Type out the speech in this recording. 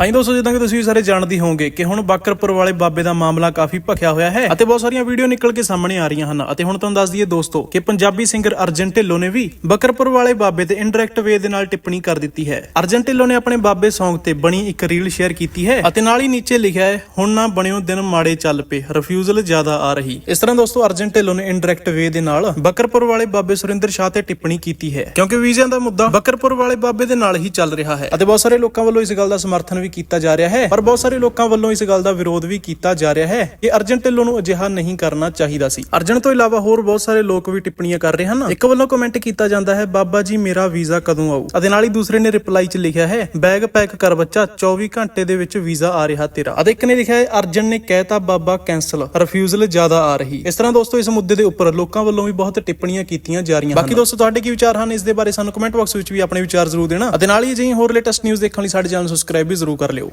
ਹਾਂਜੀ ਦੋਸਤੋ, ਜਿੱਦਾਂ ਕਿ ਤੁਸੀਂ ਸਾਰੇ ਜਾਣਦੇ ਹੋਵੋਗੇ ਕਿ ਹੁਣ ਬਾਕਰਪੁਰ ਵਾਲੇ ਬਾਬੇ ਦਾ ਮਾਮਲਾ ਕਾਫੀ ਭਖਿਆ ਹੋਇਆ ਹੈ ਅਤੇ ਬਹੁਤ ਸਾਰੀਆਂ ਵੀਡੀਓ ਨਿਕਲ ਕੇ ਸਾਹਮਣੇ ਆ ਰਹੀਆਂ ਹਨ ਅਤੇ ਹੁਣ ਤੁਹਾਨੂੰ ਦੱਸ ਦਈਏ ਦੋਸਤੋ ਕਿ ਪੰਜਾਬੀ ਸਿੰਗਰ ਅਰਜਨ ਢਿੱਲੋਂ ਨੇ ਵੀ ਬਾਕਰਪੁਰ ਵਾਲੇ ਬਾਬੇ ਤੇ ਇਨਡਾਇਰੈਕਟ ਵੇ ਦੇ ਨਾਲ ਟਿੱਪਣੀ ਕਰ ਦਿੱਤੀ ਹੈ। ਅਰਜਨ ਢਿੱਲੋਂ ਨੇ ਆਪਣੇ ਬਾਬੇ Song ਤੇ ਬਣੀ ਇੱਕ ਰੀਲ ਸ਼ੇਅਰ ਕੀਤੀ ਹੈ ਅਤੇ ਨਾਲ ਹੀ ਨੀਚੇ ਲਿਖਿਆ ਹੈ, ਹੁਣ ਨਾ ਬਣਿਓ ਦਿਨ ਮਾੜੇ ਚੱਲ ਪਏ ਰਿਫਿਊਜ਼ਲ ਜ਼ਿਆਦਾ ਆ ਰਹੀ। ਇਸ ਤਰ੍ਹਾਂ ਦੋਸਤੋ ਅਰਜਨ ਢਿੱਲੋਂ ਨੇ ਇਨਡਾਇਰੈਕਟ ਵੇ ਦੇ ਨਾਲ ਬਾਕਰਪੁਰ ਵਾਲੇ ਬਾਬੇ ਸੁਰਿੰਦਰ ਸ਼ਾਹ ਤੇ ਟਿੱਪਣੀ ਕੀਤੀ ਹੈ। ਕਿਉਂਕਿ ਵੀਜ਼ਿਆਂ ਦਾ ਮੁੱਦਾ ਬਾਕਰਪੁਰ ਵਾਲੇ ਬਾਬੇ ਦੇ ਨਾਲ ਹੀ ਚੱਲ ਰਿਹਾ ਹੈ ਅਤੇ ਬਹੁਤ ਸਾਰੇ ਲੋਕਾਂ ਵੱਲੋਂ ਇਸ ਗੱਲ ਦਾ ਸਮਰਥਨ ਵੀ ਕੀਤਾ ਜਾ ਰਿਹਾ ਹੈ। ਪਰ ਬਹੁਤ ਸਾਰੇ ਲੋਕਾਂ ਵੱਲੋਂ ਇਸ ਗੱਲ ਦਾ ਵਿਰੋਧ ਵੀ ਕੀਤਾ ਜਾ ਰਿਹਾ ਹੈ। ਕਿ ਅਰਜਨ ਢਿੱਲੋਂ ਨੂੰ ਅਜਿਹਾ ਨਹੀਂ ਕਰਨਾ ਚਾਹੀਦਾ ਸੀ। ਅਰਜਨ ਤੋਂ ਇਲਾਵਾ ਹੋਰ ਬਹੁਤ ਸਾਰੇ ਲੋਕ ਵੀ ਟਿੱਪਣੀਆਂ ਕਰ ਰਹੇ ਹਨ। ਇੱਕ ਵੱਲੋਂ ਕਮੈਂਟ ਕੀਤਾ ਜਾਂਦਾ ਹੈ ਬਾਬਾ ਜੀ ਮੇਰਾ ਵੀਜ਼ਾ ਕਦੋਂ ਆਊ? ਅਤੇ ਨਾਲ ਹੀ ਦੂਸਰੇ ਨੇ ਰਿਪਲਾਈ 'ਚ ਲਿਖਿਆ ਹੈ ਬੈਗ ਪੈਕ ਕਰ ਬੱਚਾ 24 ਘੰਟੇ ਦੇ ਵਿੱਚ ਵੀਜ਼ਾ ਆ ਰਿਹਾ ਤੇਰਾ। ਅਤੇ ਇੱਕ ਨੇ ਲਿਖਿਆ ਹੈ ਅਰਜਨ ਨੇ ਕਹਿਤਾ ਬਾਬਾ ਕੈਨਸਲ ਰਿਫਿਊਜ਼ਲ ਜ਼ਿਆਦਾ ਆ ਰਹੀ। ਇਸ ਤਰ੍ਹਾਂ ਦੋਸਤੋ ਇਸ ਮੁੱਦੇ ਦੇ ਉੱਪਰ ਲੋਕਾਂ ਵੱਲੋਂ ਵੀ ਬਹੁਤ ਟਿੱਪਣੀਆਂ ਕੀਤੀਆਂ ਜਾ ਰਹੀਆਂ ਹਨ। ਬਾਕੀ ਦੋਸਤੋ ਤੁਹਾਡੇ ਕੀ ਵਿਚਾਰ ਹਨ? ਇਸ ਦੇ ਬਾਰੇ ਸਾਨੂੰ ਕਮੈਂਟ ਬਾਕਸ ਵਿੱਚ ਵੀ ਆਪਣੇ ਵਿਚਾਰ ਜ਼ਰੂਰ ਦੇਣਾ। ਅਤੇ ਨਾਲ ਹੀ ਅਜਿਹੀ ਹੋਰ ਲੇਟੈਸਟ ਨਿਊਜ਼ ਦੇਖਣ ਲਈ ਸਾਡੇ ਚੈਨਲ ਨੂੰ ਸਬਸਕ੍ਰਾਈਬ ਵੀ ਜ਼ਰੂਰ ਕਰ ਲਿਓ।